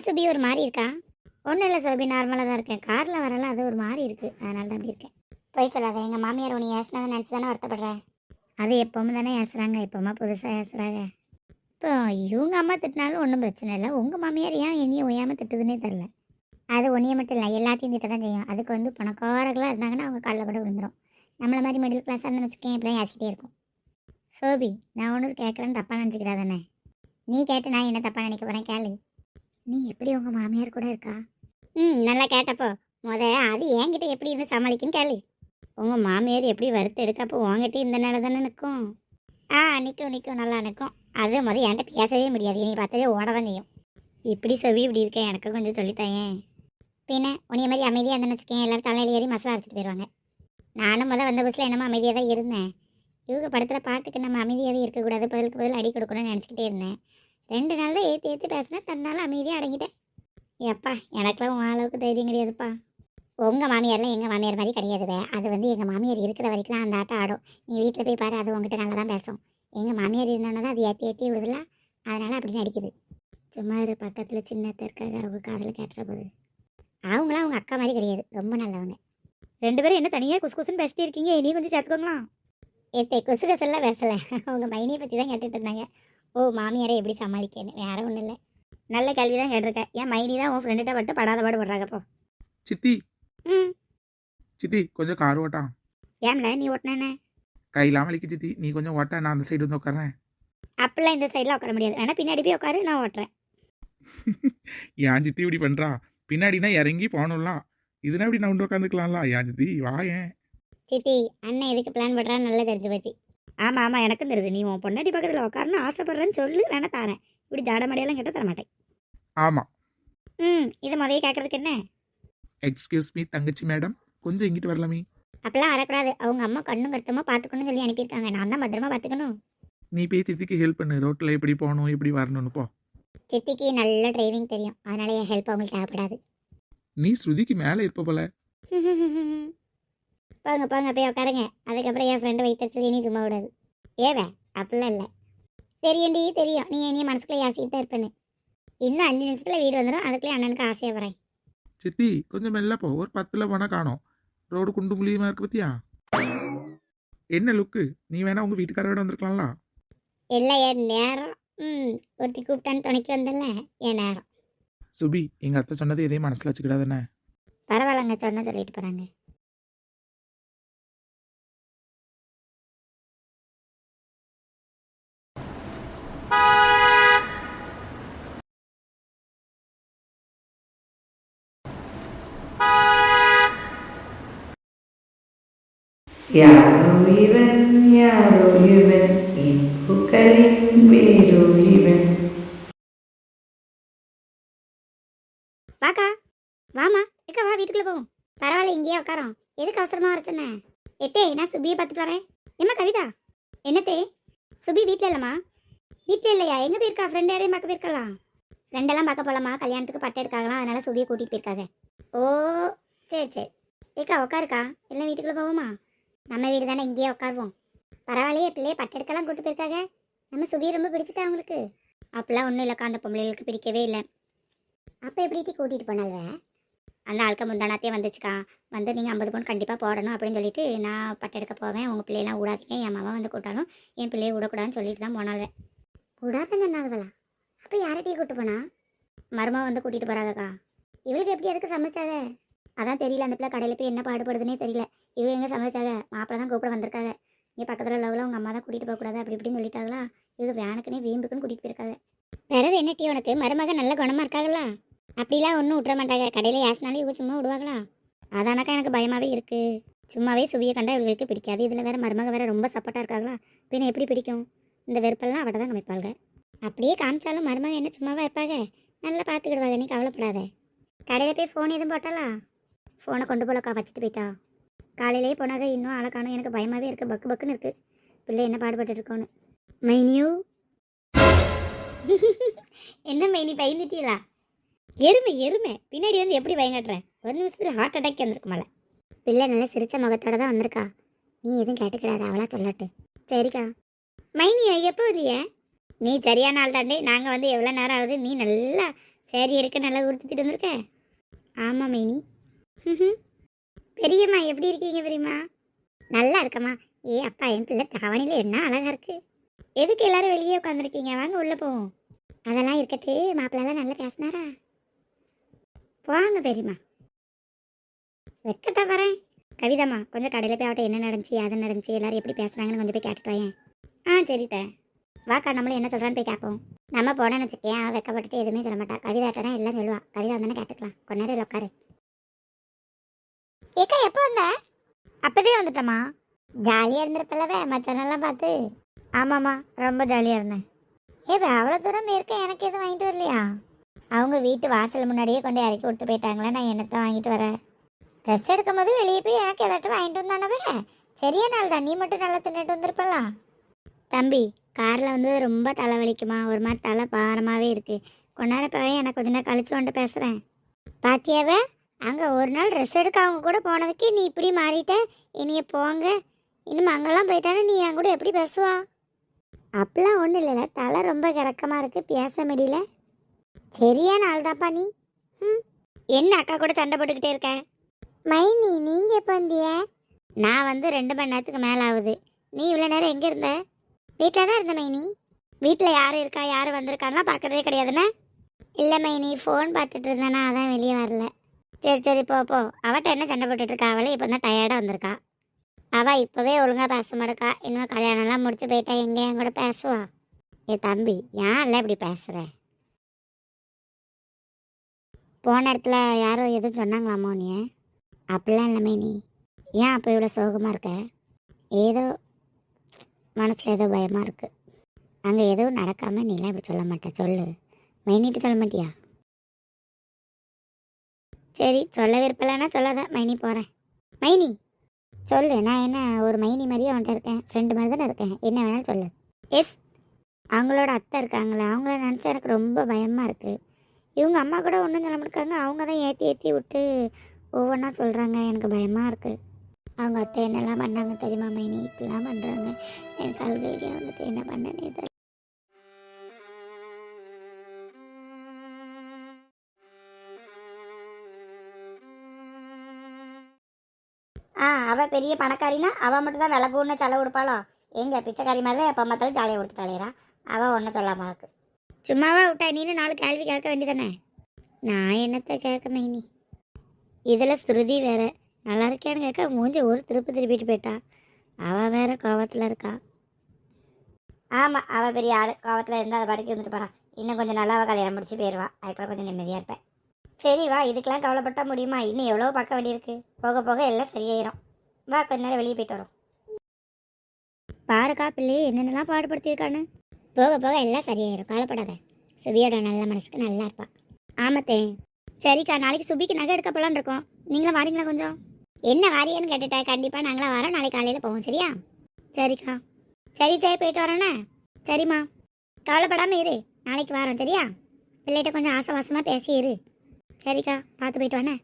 ஏன் சுபி ஒரு மாதிரி இருக்கா? ஒன்றும் இல்லை சுபி நார்மலாக தான் இருக்கேன். காரில் வரல அது ஒரு மாதிரி இருக்குது அதனால தான் அப்படி இருக்கேன். போய் சொல்லாத எங்கள் மாமியார் உன்னை ஏசினதை நினச்சி தானே வருத்தப்படுறேன் அது எப்பவும் தானே ஏசுகிறாங்க எப்போமா புதுசாக ஏசுகிறாங்க இப்போ இவங்க அம்மா திட்டினாலும் ஒன்றும் பிரச்சனை இல்லை. உங்கள் மாமியார் ஏன் என்னையும் ஒய்யாமல் திட்டுதுன்னே தெரில அது ஒன்றைய மட்டும் இல்லை எல்லாத்தையும் திட்ட தான் செய்யும். அதுக்கு வந்து பணக்காரர்களாக இருந்தாங்கன்னா அவங்க காலில் கூட விழுந்துரும். நம்மளை மாதிரி மிடில் கிளாஸாக இருந்து வச்சுக்கேன் இப்படி தான் ஏசிக்கிட்டே இருக்கும். சோபி நான் ஒன்று கேட்குறேன்னு தப்பாக நினச்சிக்கிறாதானே நீ கேட்டு நான் என்ன தப்பாக நினைக்க போகிறேன் கேளு. நீ எப்படி உங்கள் மாமியார் கூட இருக்கா? ம் நல்லா கேட்டப்போ. முத அது என்கிட்ட எப்படி இருந்து சமாளிக்குன்னு கேளு. உங்கள் மாமியார் எப்படி வறுத்து எடுக்கப்போ உங்ககிட்ட இந்த நிலை தானே நிற்கும். ஆ நிற்கும் நிற்கும் நல்லா நிற்கும் அது முத என்கிட்ட பேசவே முடியாது. நீ பார்த்ததே ஓட தான் செய்யும். இப்படி சொல்லி இப்படி இருக்கேன். எனக்கு கொஞ்சம் சொல்லித்தாயேன் பின்ன உன்னைய மாதிரி அமைதியாக இருந்தேன்னு வச்சுக்கேன். எல்லோரும் தலையில் ஏறி மசாலா அரைச்சிட்டு போயிடுவாங்க நானும் முத வந்த புதுசில் என்னமோ அமைதியாக தான் இருந்தேன். இவங்க படத்தில் பாட்டுக்கு நம்ம அமைதியாகவே இருக்கக்கூடாது. பதிலுக்கு பதில் அடி கொடுக்கணும்னு நினச்சிக்கிட்டே இருந்தேன். ரெண்டு நாள் தான் ஏற்றி ஏற்றி பேசினா தன்னால் அமைதியாக அடங்கிட்டேன். எப்பா எனக்கெல்லாம் உன் அளவுக்கு தைரியம் கிடையாதுப்பா. உங்கள் மாமியார்லாம் எங்கள் மாமியார் மாதிரி கிடையாதுவே. அது வந்து எங்கள் மாமியார் இருக்கிற வரைக்கும் தான் அந்த ஆட்டம் ஆடும். நீ வீட்டில் போய் பாரு அது உங்ககிட்ட நல்லா தான் பேசும். எங்கள் மாமியார் இருந்தோன்னே தான் அது ஏற்றி ஏற்றி விடுதில்ல? அதனால் அப்படி நடிக்குது சும்மா ஒரு பக்கத்தில் சின்னத்தை இருக்காது அவங்க காதில் கேட்டுற போது. அவங்களாம் அவங்க அக்கா மாதிரி கிடையாது. ரொம்ப நல்லவங்க. ரெண்டு பேரும் என்ன தனியாக குசு குசுன்னு பேசிட்டு இருக்கீங்க? இனி கொஞ்சம் சேர்த்துக்கோங்களா ஏத்தே குசு கசெல்லாம் பேசலை. அவங்க மைனியை பற்றி தான் கேட்டுட்டு இருந்தாங்க. ஓ மாமியாரை எப்படி சமாளிக்கன்னு வேற ஒன்றும் இல்லை. நல்ல கேள்வி தான் கேட்டிருக்கேன் ஏன் மைனி தான் உன் ஃப்ரெண்டுகிட்ட பட்டு படாத பாடு படுறாங்கப்போ சித்தி. ம். சித்தி கொஞ்சம் கார் ஓட்டான் ஏம்ல நீ ஓட்டினே கையெல்லாம் வலிக்கு சித்தி. நீ கொஞ்சம் ஓட்ட நான் அந்த சைடு வந்து உட்காரேன் அப்பெல்லாம் இந்த சைடில் உட்கார முடியாது. வேணா பின்னாடி போய் உட்காரு நான் ஓட்டுறேன். ஏன் சித்தி இப்படி பண்றா? பின்னாடினா இறங்கி போகணும்லாம் இதுனா இப்படி நான் உட்காந்துக்கலாம்ல ஏன் சித்தி வாயேன் சித்தி அண்ணன் எதுக்கு பிளான் பண்ணுறான்னு நல்லா தெரிஞ்சு போச்சு. ஆமாம் ஆமாம் எனக்கும் தெரியுது. நீ உன் பொண்டாட்டி பக்கத்தில் உட்காருன்னு ஆசைப்படுறேன்னு சொல்லு வேணா தரேன். இப்படி ஜாடமடியெல்லாம் கேட்டால் தர மாட்டேன். ஆமா. ம் இதை முதல்ல கேட்கறதுக்கு என்ன? எக்ஸ்கியூஸ் மீ தங்கச்சி மேடம் கொஞ்சம் இங்கிட்டு வரலாமே அப்பெல்லாம் வரக்கூடாது. அவங்க அம்மா கண்ணும் கருத்தமாக பார்த்துக்கணும்னு சொல்லி அனுப்பியிருக்காங்க. நான் தான் பத்திரமா பார்த்துக்கணும் நீ போய் சித்திக்கு ஹெல்ப் பண்ணு. ரோட்டில் எப்படி போகணும் எப்படி வரணும்னு போ. சித்திக்கு நல்ல டிரைவிங் தெரியும். அதனால என் ஹெல்ப் அவங்களுக்கு தேவைப்படாது. நீ ஸ்ருதிக்கு மேலே இருப்ப போல. போங்க போங்க போய் உட்காருங்க. அதுக்கப்புறம் என் ஃப்ரெண்டு வைத்தறிச்சு நீ சும்மா விடாது. ஏவே அப்படிலாம் இல்லை. தெரியும்டி தெரியும். நீ என்னைய மனசுக்குள்ள யாசிக்கிட்டு தான் இருப்பேன்னு. இன்னும் அஞ்சு நிமிஷத்தில் வீடு வந்துடும் அதுக்குள்ளே அண்ணனுக்கு ஆசையாக வரேன் சித்தி கொஞ்சம் மெல்ல போ. ஒரு பத்துல போனா காணோம். ரோடு குண்டு முழியுமா இருக்கு பத்தியா? என்ன லுக்கு நீ வேணா உங்க வீட்டுக்காரோட வந்திருக்கலாம்ல? இல்லை என் நேரம். ம் ஒருத்தி கூப்பிட்டான்னு துணைக்கு வந்தல என் நேரம். சுபி எங்க அத்தை சொன்னது எதையும் மனசுல வச்சுக்கிடாதானே பரவாயில்லங்க சொன்ன சொல்லிட்டு போகிறாங்க யாரோ இவன் யாரோ இவன் இப்புகளின் இவன் வாக்கா வாமா ஏக்கா வா வீட்டுக்குள்ள போவோம். பரவாயில்ல இங்கேயே உட்காரோம் எதுக்கு அவசரமா வர சொன்னேன் எத்தே நான் சுபியை பார்த்துட்டு வரேன். ஏம்மா கவிதா? என்னத்தே சுபி வீட்டில் இல்லைம்மா? வீட்டில் இல்லையா? எங்கே போயிருக்கா? ஃப்ரெண்ட் யாரையும் பார்க்க போயிருக்கலாம் ஃப்ரெண்டெல்லாம் பார்க்க போகலாமா கல்யாணத்துக்கு பட்டை எடுக்காங்களாம் அதனால சுபியை கூட்டிகிட்டு போயிருக்காங்க ஓ சரி சரி. ஏக்கா உட்காருக்கா எல்லாம் வீட்டுக்குள்ளே போவோமா? நம்ம வீடு தானே இங்கேயே உட்காருவோம். பரவாயில்லையே பிள்ளைய பட்டை எடுக்கலாம் கூட்டு போயிருக்காங்க நம்ம சுபியை ரொம்ப பிடிச்சிட்டா அவங்களுக்கு. அப்பெல்லாம் ஒன்றும் இல்லைக்கா அந்த பொம்பளைகளுக்கு பிடிக்கவே இல்லை. அப்போ எப்படி டீ கூட்டிகிட்டு போனால்வே அந்த ஆளுக்க முந்தானாத்தே வந்துச்சுக்கா. வந்து நீங்கள் ஐம்பது பவுன் கண்டிப்பாக போடணும் அப்படின்னு சொல்லிட்டு நான் பட்டை எடுக்க போவேன் உங்கள் பிள்ளையெல்லாம் விடாதீங்க என் மாமா வந்து கூட்டாலும் என் பிள்ளையை விடக்கூடாதுன்னு சொல்லிட்டு தான் போனால்வே விடாதங்க நாள்வலா அப்போ யாரை டீ கூட்டு போனா? மருமக வந்து கூட்டிகிட்டு போகிறாங்கக்கா இவளுக்கு எப்படி எதுக்கு சமைச்சாங்க அதான் தெரியல அந்த பிள்ளை கடையில் போய் என்ன பாடுபடுதுன்னே தெரியல. இவ எங்கே சமைச்சாங்க? மாப்பிள்ளை தான் கூப்பிட வந்திருக்காங்க. இங்கே பக்கத்தில் லவ்ல உங்கள் அம்மா தான் கூட்டிகிட்டு போகக்கூடாது அப்படி இப்படின்னு சொல்லிட்டாங்களா? இவங்க வேனுக்குன்னே வீம்புக்குன்னு கூட்டிகிட்டு போயிருக்காங்க. வேற என்ன டீ உனக்கு? மருமக நல்ல குணமாக இருக்காங்களா? அப்படிலாம் ஒன்றும் விட்ற மாட்டாங்க. கடையில் யாசினாலும் இவங்க சும்மா விடுவாங்களா? அதானாக்கா எனக்கு பயமாகவே இருக்குது சும்மாவே சுவியை கண்டா இவங்களுக்கு பிடிக்காது. இதில் வேற மருமக வேற ரொம்ப சப்போர்ட்டாக இருக்காங்களா? பின்ன எப்படி பிடிக்கும்? இந்த வெறுப்பெல்லாம் அவட்ட தான் காமிப்பாங்க அப்படியே காமிச்சாலும் மருமக என்ன சும்மாவா இருப்பாங்க? நல்லா பார்த்துக்கிடுவாங்க. நீ கவலைப்படாத. கடையில் போய் ஃபோன் எதுவும் போட்டாலா ஃபோனை கொண்டு போலக்கா வச்சுட்டு போயிட்டா. காலையிலேயே போனாக இன்னும் அழகானும் எனக்கு பயமாகவே இருக்குது பக்கு பக்குன்னு இருக்குது பிள்ளை என்ன பாடுபட்டு இருக்கோன்னு. மைனியூ என்ன மைனி பயந்துட்டீங்களா எருமை எருமை. பின்னாடி வந்து எப்படி பயங்கட்டுறேன் ஒரு நிமிஷத்தில் ஹார்ட் அட்டாக் வந்திருக்கு மேலே பிள்ளை நல்லா சிரித்த முகத்தோட தான் வந்திருக்கா. நீ எதுவும் கேட்டுக்கிடாத. அவளா சொல்லட்டு. சரிக்கா. மைனியா எப்போ வந்திய? நீ சரியான ஆள் தாண்டி நாங்கள் வந்து எவ்வளோ நேரம் ஆகுது? நீ நல்லா சரி எடுக்க நல்லா உடுத்திட்டு வந்திருக்க. ஆமாம் மைனி. பெரியம்மா எப்படி இருக்கீங்க பெரியம்மா? நல்லா இருக்கம்மா. ஏ அப்பா என் பிள்ளை தாவணியில் என்ன அழகாக இருக்குது எதுக்கு எல்லாரும் வெளியே உட்காந்துருக்கீங்க வாங்க உள்ளே போவோம். அதெல்லாம் இருக்கட்டு மாப்பிள்ளலாம் நல்லா பேசினாரா? போங்க பெரியம்மா. வெக்கத்தா வரேன். கவிதாம்மா கொஞ்சம் கடையில் போய் அவட்ட என்ன நடந்துச்சு அது நடந்துச்சு எல்லாரும் எப்படி பேசுகிறாங்கன்னு கொஞ்சம் போய் கேட்டுட்டு வாயேன். ஆ சரிட்ட வாக்கா நம்மளும் என்ன சொல்கிறான்னு போய் கேட்போம் நம்ம போனேன்னு வச்சுக்கேன் அவன் வெக்கப்பட்டுட்டு எதுவுமே சொல்ல மாட்டா. கவிதாட்டனா எல்லாம் சொல்லுவா. கவிதா வந்தானே கேட்டுக்கலாம். கொஞ்ச நேரம் உட்காரு. ஏக்கா எப்போ வந்த? அப்போதே வந்துட்டம்மா. ஜாலியாக இருந்திருப்பல்லவே மச்சானெல்லாம் பார்த்து. ஆமாம்மா ரொம்ப ஜாலியாக இருந்தேன். ஏப்ப அவ்வளோ தூரம் இருக்க எனக்கு எதுவும் வாங்கிட்டு வரலையா? அவங்க வீட்டு வாசல் முன்னாடியே கொண்டு இறக்கி விட்டு போயிட்டாங்களே நான் என்னத்தை வாங்கிட்டு வரேன்? ட்ரெஸ் எடுக்கும் போது வெளியே போய் எனக்கு எதாட்டும் வாங்கிட்டு வந்தானவே சரியா நாள் தான் நீ மட்டும் நல்லா தின்னுட்டு வந்திருப்பலாம் தம்பி காரில் வந்து ரொம்ப தலைவலிக்குமா? ஒரு மாதிரி தலை பாரமாகவே இருக்குது கொஞ்ச நேரம் எனக்கு கொஞ்ச நேரம் கழிச்சு வந்துட்டு பேசுகிறேன் பாத்தியாவே அங்கே ஒரு நாள் ட்ரெஸ் எடுக்க அவங்க கூட போனதுக்கு நீ இப்படி மாறிட்ட? இனிய போங்க. இன்னும் அங்கெல்லாம் போயிட்டானே நீ என் கூட எப்படி பேசுவா? அப்பெல்லாம் ஒன்றும் இல்லைல்ல தலை ரொம்ப கிறக்கமாக இருக்குது பேச முடியல. சரியான ஆள் தான்ப்பா நீ. ம் என்ன அக்கா கூட சண்டை போட்டுக்கிட்டே இருக்க? மைனி நீங்கள் எப்போ வந்திய? நான் வந்து ரெண்டு மணி நேரத்துக்கு மேலே ஆகுது. நீ இவ்வளோ நேரம் எங்கே இருந்த? வீட்டில் தான் இருந்த மைனி. வீட்டில் யார் இருக்கா? யார் வந்திருக்கான்லாம் பார்க்குறதே கிடையாதுண்ணே இல்லை மைனி ஃபோன் பார்த்துட்டு இருந்தேன்னா அதான் வெளியே வரல. சரி சரி போ போ. அவட்ட என்ன சண்டை போட்டுட்டு இருக்கா? அவளே இப்போ தான் டயர்டாக வந்திருக்கா. அவள் இப்போவே ஒழுங்காக பேச மாட்டேக்கா. இன்னும் கல்யாணம்லாம் முடிச்சு போயிட்டா எங்கே? என் கூட பேசுவா? ஏ தம்பி ஏன் இல்லை இப்படி பேசுகிற போன இடத்துல யாரோ எதுவும் சொன்னாங்களாமோ நீ அப்படிலாம் இல்லைமே நீ. ஏன் அப்போ இவ்வளோ சோகமாக இருக்க? ஏதோ மனசில் ஏதோ பயமாக இருக்குது அங்கே எதுவும் நடக்காமல் நீலாம் இப்படி சொல்ல மாட்டேன் சொல்லு. மைனிட்டு சொல்ல மாட்டியா? சரி சொல்ல விருப்பலைன்னா சொல்லாத. மைனி போகிறேன் மைனி சொல்லு. நான் என்ன ஒரு மைனி மாதிரியே அவன்கிட்ட இருக்கேன். ஃப்ரெண்டு மாதிரி தானே இருக்கேன். என்ன வேணாலும் சொல்லு. எஸ் அவங்களோட அத்தை இருக்காங்களே அவங்கள நினச்சா எனக்கு ரொம்ப பயமாக இருக்குது இவங்க அம்மா கூட ஒன்றும் சொல்ல மாட்டாங்க. அவங்க தான் ஏற்றி ஏற்றி விட்டு ஒவ்வொன்றா சொல்கிறாங்க எனக்கு பயமாக இருக்குது அவங்க அத்தை என்னெல்லாம் பண்ணாங்க தெரியுமா மைனி? இப்படிலாம் பண்ணுறாங்க எனக்கு அழுகைக்கே வந்துட்டு என்ன பண்ணனே ஆ அவள் பெரிய பணக்காரினா அவள் மட்டும்தான் விலகுன்னு செலவு கொடுப்பாளோ? எங்கள் பிச்சைக்காரி மாதிரி தான் எப்போ பார்த்தாலும் ஜாலியாக கொடுத்துட்டாளேரா அவள் ஒன்றும் சொல்லாம அவளுக்கு. சும்மாவா விட்டா நீனு நாலு கேள்வி கேட்க வேண்டியதானே? நான் என்னத்தை கேட்க மைனி? இதில் ஸ்ருதி வேற. நல்லா இருக்கேன்னு கேட்க மூஞ்சி ஒரு திருப்பி திருப்பிட்டு போயிட்டா. அவள் வேற கோவத்தில் இருக்கா. ஆமாம் அவள் பெரிய ஆள். கோவத்தில் இருந்தால் அதை படிக்க இருந்துட்டு போகிறான் இன்னும் கொஞ்சம் நல்லா அவள் கல்யாணம் முடிச்சு போயிடுவா அதுக்கப்புறம் கொஞ்சம் நிம்மதியாக இருப்பேன். சரி வா இதுக்கெல்லாம் கவலைப்பட்டா முடியுமா? இன்னும் எவ்வளோ பார்க்க வேண்டியிருக்கு. போக போக எல்லாம் சரியாயிரும். வா கொஞ்ச நேரம் வெளியே போயிட்டு வரோம். பாருக்கா பிள்ளை என்னென்னலாம் பாடுபடுத்தியிருக்கான்னு. போக போக எல்லாம் சரியாயிரும். கவலைப்படாத. சுபியோட நல்ல மனசுக்கு நல்லா இருப்பாள் ஆமத்தே. சரிக்கா நாளைக்கு சுபிக்கு நகை எடுக்க போலான்னு இருக்கோம். நீங்களும் வாரீங்களா கொஞ்சம்? என்ன வாரியன்னு கேட்டுட்டா கண்டிப்பாக நாங்களாம் வரோம். நாளைக்கு காலையில் போவோம் சரியா? சரிக்கா. சரி தே போயிட்டு வரோண்ணே. சரிம்மா. கவலைப்படாமல் இரு. நாளைக்கு வரோம் சரியா? பிள்ளைகிட்ட கொஞ்சம் ஆசவாசமாக பேசி இரு. சரிக்கா பார்த்து போயிட்டு வானே